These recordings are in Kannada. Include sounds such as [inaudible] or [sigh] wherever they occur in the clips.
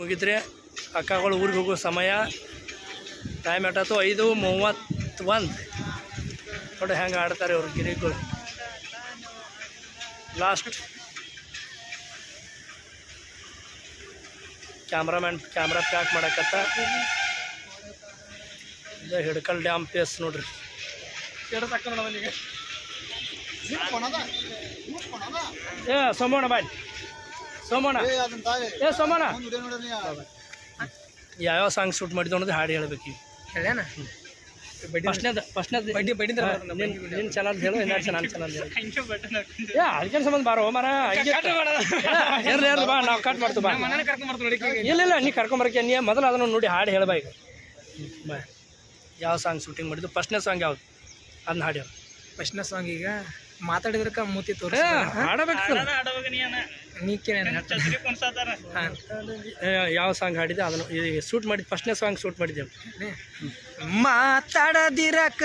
ಮುಗಿದ್ರೆ ಅಕ್ಕಗಳು ಊರಿಗೆ ಹೋಗೋ ಸಮಯ. ಟೈಮ್ ಎಷ್ಟಾಯ್ತು ಐದು ಮೂವತ್ತೊಂದು. ನೋಡಿ ಹೆಂಗೆ ಆಡ್ತಾರೆ ಅವ್ರು ಗಿರಿಗಳು. ಲಾಸ್ಟ್ ಕ್ಯಾಮ್ರಾಮ್ಯಾನ್ ಕ್ಯಾಮ್ರಾ ಪ್ಯಾಕ್ ಮಾಡಕತ್ತ. ಇದು ಹಿಡ್ಕಲ್ ಡ್ಯಾಮ್ ಪ್ಲೇಸ್ ನೋಡ್ರಿ. ಏ ಸೋಮಣ್ಣ ಬಾಯ್. ಸೋಮಣ್ಣ. ಏ ಸೋಮಣ್ಣ. ಯಾವ್ಯಾವ ಸಾಂಗ್ ಶೂಟ್ ಮಾಡಿದ್ದು ಅನ್ನೋದು ಹಾಡು ಹೇಳ್ಬೇಕು ಹೇಳ್ಯಾನ? ಫಸ್ಟ್ನೇದು ಫಸ್ಟ್ನೇದು ಬಡ್ಡಿ ಬಡ್ಡಿಂದ ನಿನ್ನ ಚಾನಲ್ ಹೇಳು ಇನ್ನೊಂದು ಚಾನಲ್ ಚಾನಲ್ ಹೇಳು. [laughs] ಏ ಅದಕ್ಕೆ ಸಂಬಂಧ ಬಾರೋ ಮರ ಇರ್ಲಿ ಇರ್ಲಿ ಬಾ ನಾವು ಕಟ್ ಮಾಡ್ತೀವಿ ಬಾ. ಇಲ್ಲ ಇಲ್ಲ ನೀ ಕರ್ಕೊಂಬರಕ್ಕೆ ನೀ ಮೊದಲು ಅದನ್ನು ನೋಡಿ ಹಾಡು ಹೇಳ್ಬಾ ಈಗ. ಬಾ. ಯಾವ ಸಾಂಗ್ ಶೂಟಿಂಗ್ ಮಾಡಿದ್ದು? ಫಸ್ಟ್ನೇ ಸಾಂಗ್ ಯಾವ್ದು? ಅದನ್ನ ಹಾಡು ಹೇಳು. ಫಸ್ಟ್ನೇ ಸಾಂಗ್ ಈಗ ಮಾತಾಡಿದ್ರಕ್ಕ ಮೂತಿ ತೋರಿಸ ಹಾಡಬೇಕು. ಯಾವ ಸಾಂಗ್ ಹಾಡಿದೆ ಅದನ್ನು ಶೂಟ್ ಮಾಡಿದ್ದು ಫಸ್ಟ್ನೇ ಸಾಂಗ್ ಶೂಟ್ ಮಾಡಿದ್ದೇವೆ. ಮಾತಾಡದಿರಕ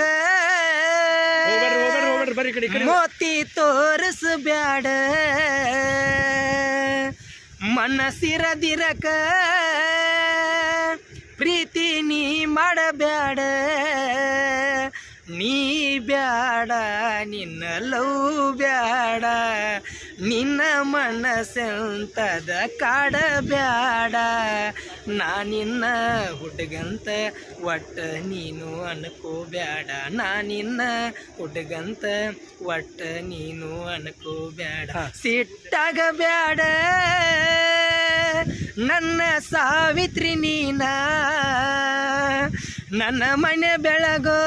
ಬರ್ರಿ ಕಡೆ ಮೋತಿ ತೋರಿಸಬ್ಯಾಡ. ಮನಸ್ಸಿರದಿರಕ ಪ್ರೀತಿ ನೀ ಮಾಡಬ್ಯಾಡ. ಬ್ಯಾಡ ನಿನ್ನ ಲವ್ ಬ್ಯಾಡ ನಿನ್ನ ಮನಸ್ಸಂತದ ಕಾಡ ಬ್ಯಾಡ. ನಾ ನಿನ್ನ ಹುಡುಗಂತ ಒಟ್ಟ ನೀನು ಅನ್ಕೋಬ್ಯಾಡ. ನಾ ನಿನ್ನ ಹುಡುಗಂತ ಒಟ್ಟ ನೀನು ಅನ್ಕೋಬ್ಯಾಡ. ಸಿಟ್ಟಾಗ ಬ್ಯಾಡ ನನ್ನ ಸಾವಿತ್ರಿ ನೀನ. ನನ್ನ ಮನೆ ಬೆಳಗೋ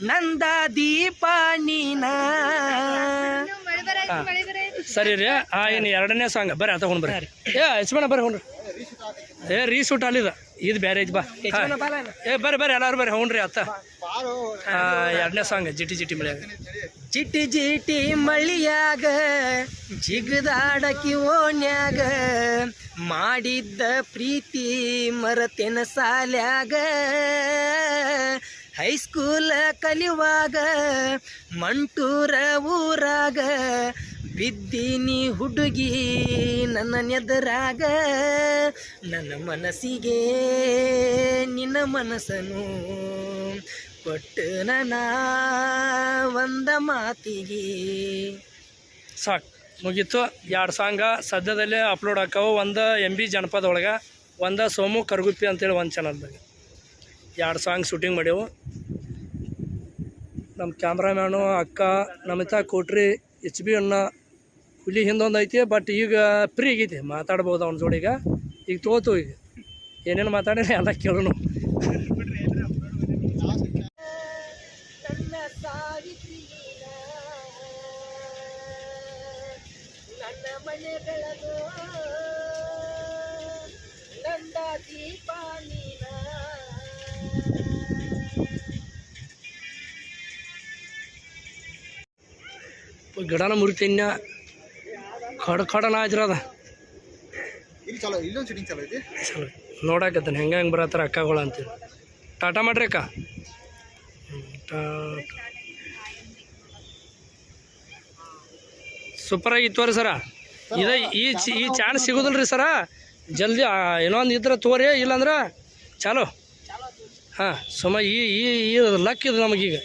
ನಂದ ದೀಪ ನೀನ. ಹಾ. ಸರಿ ರೀ. ಆ ಏನು ಎರಡನೇ ಸಾಂಗ್ ಬರ್ರಿ ಆ ತಗೊಂಡು ಬರ್ರಿ. ಏ ಯಜಮಾನ ಬರ್ರಿ ಹೋಗ್ರಿ. ಏ ರೀಸೂಟ್ ಅಲ್ಲಿದ ಇದು. ಬೇರೆ ಐತಿ ಬಾ. ಏ ಬರ್ರಿ ಬರ್ರಿ ಎಲ್ಲಾರು ಬರ್ರಿ ಹ್ಞೂ ರೀ ಅತ್ತ ಆ, ಎರಡನೇ ಸಾಂಗ್ ಜಿಟಿ ಜಿಟಿ ಮಳಿಯಾಗ. ಚಿಟಿ ಜಿಟಿ ಮಳಿಯಾಗ ಜಿಗದಾಡಕಿ ಓಣ್ಯಾಗ ಮಾಡಿದ್ದ ಪ್ರೀತಿ ಮರತೆನ ಸಾಲ್ಯಾಗ. ಹೈಸ್ಕೂಲ ಕಲಿಯುವಾಗ, ಮಂಟೂರ ಊರಾಗ, ಬಿದ್ದೀನಿ ಹುಡುಗಿ ನನ್ನ ನೆದರಾಗ. ನನ್ನ ಮನಸ್ಸಿಗೆ ನಿನ್ನ ಮನಸ್ಸನು ಕೊಟ್ಟು ನನ್ನ ಒಂದ ಮಾತಿಗೆ. ಸಾಕು. ಮುಗೀತು. ಎರಡು ಸಾಂಗ ಸದ್ಯದಲ್ಲೇ ಅಪ್ಲೋಡ್ ಹಾಕವು. ಒಂದು ಎಂ ಬಿ ಜನಪದ ಒಳಗೆ ಒಂದು ಸೋಮು ಕರ್ಗುಪ್ಪಿ ಅಂತೇಳಿ ಒಂದು ಚಾನಲ್ದಾಗ ಎರಡು ಸಾಂಗ್ ಶೂಟಿಂಗ್ ಮಾಡ್ಯವು. ನಮ್ಮ ಕ್ಯಾಮ್ರಾಮ್ಯಾನು, ಅಕ್ಕ ನಮಿತಾ ಕೊಟ್ರಿ, ಎಚ್ ಬಿ ಅಣ್ಣ, ಹುಲಿ ಹಿಂದೊಂದು ಐತಿ ಬಟ್ ಈಗ ಫ್ರೀ ಆಗೈತಿ. ಮಾತಾಡ್ಬೋದು ಅವ್ನ ಜೋಡಿಗೆ. ಈಗ ತೋತು ಈಗ. ಏನೇನು ಮಾತಾಡಿದ್ರೆ ಎಲ್ಲ ಕೇಳೋಣ ಗಿಡನ ಮುರಿತಿನ್ನ ಖಡ್ ಖಡನ ಆಯ್ತಿರದ ಇಲ್ಲಿ ಚಲೋ ನೋಡಾಕತ್ತಾನೆ ಹೆಂಗೆ ಹೆಂಗೆ ಬರತ್ತಾರ ಅಕ್ಕಗಳು ಅಂತೇಳಿ ಟಾಟಾ ಮಾಡ್ರಿ ಅಕ್ಕ. ಸೂಪರ್ ಆಗಿತ್ತು ರೀ ಸರ. ಇದ ಈ ಚಿ- ಈ ಚಾನ್ಸ್ ಸಿಗೋದಿಲ್ಲ ರೀ ಸರ. ಜಲ್ದಿ ಇನ್ನೊಂದು ಏನೋ ಒಂದು ಇದ್ರೆ ತೋರಿ ಇಲ್ಲಾಂದ್ರೆ ಚಾಲೋ. ಹಾಂ ಸುಮ ಈ ಈ ಈ ಲಕ್ ಇದು ನಮಗೀಗ.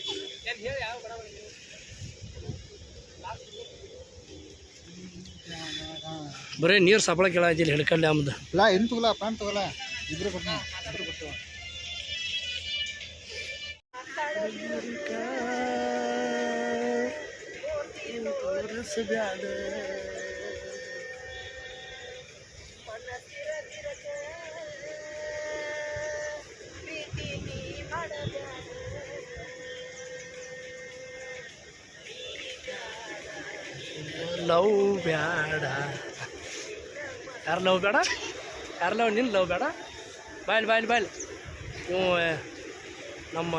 ಬರೀ ನೀರು ಸಪಳ ಕೇಳಾಯ್ತಿಲ್ಲ ಹಿಡ್ಕಲ್ಲಿ ಆಮದು ಲಾ ಏನು ತಗೋಲ್ಲ ಪ್ಯಾಂಟ್ ತಗೋಲ್ಲ ಇಬ್ರು ಕೊಟ್ಟು ಇಬ್ರು ಕೊಟ್ಟು. ಲವ್ ಬೇಡ ಯಾರು ಲವ್ ಬೇಡ? ಯಾರು ಲವ್ ನಿನ್ನ ಲವ್ ಬೇಡ? ಬಾಯ್ಲಿ ಬಾಯ್ಲಿ ಬಾಯ್ಲಿ. ಇವು ನಮ್ಮ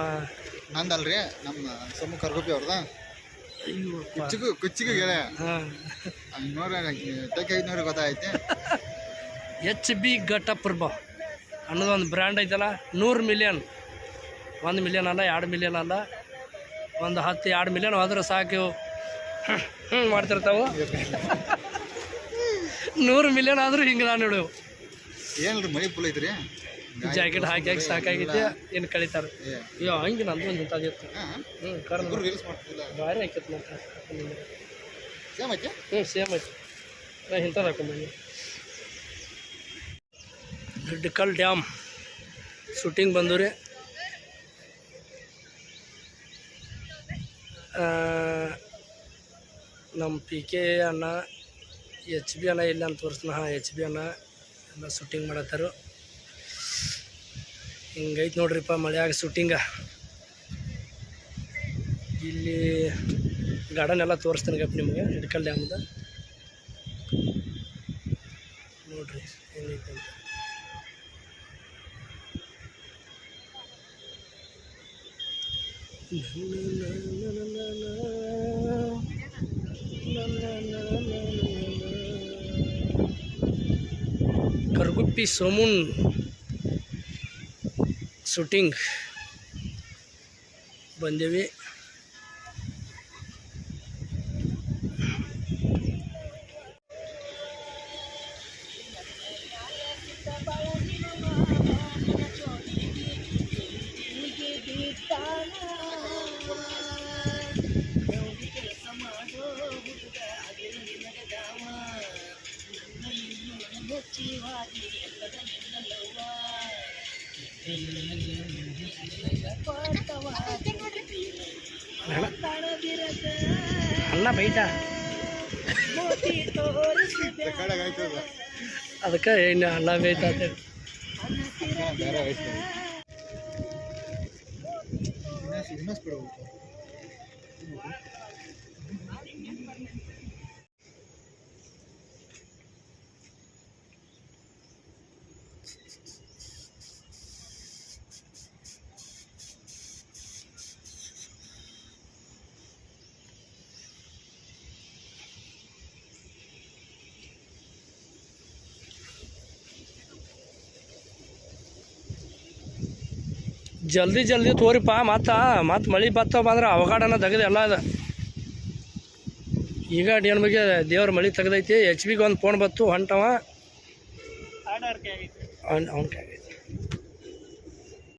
ನಂದಲ್ರಿ ನಮ್ಮ ಸಮ್ಮ ಕರ್ಗೋಪಿ ಅವ್ರದ? ಕುಚ್ಚಿಗು ಕುಚ್ಚಿಗೂ ಹೇಳ ಹಾಂ. ಐನೂರ ಟಕ್ಕೆ ಐನೂರು ಗೊತ್ತಾಯ್ತು ಎಚ್ ಬಿ ಘಟಪ್ರಭ. ಅನ್ನೋದು ಒಂದು ಬ್ರ್ಯಾಂಡ್ ಐತಲ್ಲ ನೂರು ಮಿಲಿಯನ್ ಒಂದು ಮಿಲಿಯನ್ ಅಲ್ಲ ಎರಡು ಮಿಲಿಯನ್ ಅಲ್ಲ. ಒಂದು ಹತ್ತು ಎರಡು ಮಿಲಿಯನ್ ಹೋದ್ರೆ ಸಾಕು. ಹ್ಞೂ ಮಾಡ್ತಿರ್ತಾವೆ. ನೂರು ಮಿಲಿಯನ್ ಆದ್ರೂ ಹಿಂಗೆ ನಾನು ನೋಡು ಏನ್ರಿ ಮೈ ಐತ್ರಿ? ಜಾಕೆಟ್ ಹಾಕಿ ಹಾಕಿ ಸಾಕಾಗಿದ್ದೆ ಏನು ಕಳಿತಾರೆ? ಅಯ್ಯೋ ಹಂಗೆ ನಂದು ಒಂದು ಇಂಥದ್ದು ಹಾಂ? ಹ್ಞೂ ಕರ್ನ ಇಬ್ರು ರೀಲ್ಸ್ ಮಾಡ್ತಿಲ್ಲ ಭಾರಿ ಆಕೈತೆ ಮತ್ತೆ ಸೇಮ್ ಐತೆ? ಹ್ಞೂ ಸೇಮ್ ಐತೆ. ನಾ ಇಂಥದ್ದು ಹಾಕೊಂಬಂದಿ ಡಿಡ್ಕಲ್ ಡ್ಯಾಮ್ ಶೂಟಿಂಗ್ ಬಂದವ್ರಿ ನಮ್ಮ ಪಿ ಕೆ ಅಣ್ಣ ಎಚ್ ಬಿ ಅಣ್ಣ ಇಲ್ಲ ಅಂತ ತೋರಿಸ್ತಾನ ಹಾಂ ಎಚ್ ಬಿ ಅಣ್ಣ ಎಲ್ಲ ಶೂಟಿಂಗ್ ಮಾಡತ್ತಾರು. ಹಿಂಗೈತೆ ನೋಡ್ರಿಪ್ಪ ಮಳೆಯಾಗ ಶೂಟಿಂಗ ಇಲ್ಲಿ ಗಾರ್ಡನ್ ಎಲ್ಲ ತೋರಿಸ್ತೀನಿ ಗಪ್ ನಿಮಗೆ ಹಿಡ್ಕಲ್ ಡ್ಯಾಮ್ದ ನೋಡ್ರಿ ಹೆಂಗೈತೆ ಅಂತ. ಕರ್ಗುಪ್ಪಿ ಸೋಮುನ್ ಶೂಟಿಂಗ್ ಬಂದೇವಿ. ಅನ್ನ ಬೈಟ ಕಡೆಗೆ ಆಯ್ತದ ಅದಕ್ಕೆ ಏನು ಅನ್ನ ಬೈತ ಅಂತೇಳಿ ಜಲ್ದಿ ಜಲ್ದಿ ತೋರಿಪ್ಪ ಮತ್ತು ಮತ್ತು ಮಳೆ ಬತ್ತ ಬಂದ್ರೆ ಅವಘಾಡನ ತೆಗೆದು ಎಲ್ಲ ಅದ. ಈಗ ಅಡಿಯನ್ ಬಗ್ಗೆ ದೇವ್ರ ಮಳೆ ತೆಗ್ದೈತಿ ಎಚ್ ಬಿಗೆ ಒಂದು ಫೋನ್ ಬತ್ತು ಹೊಂಟವ. ಅವ್ನ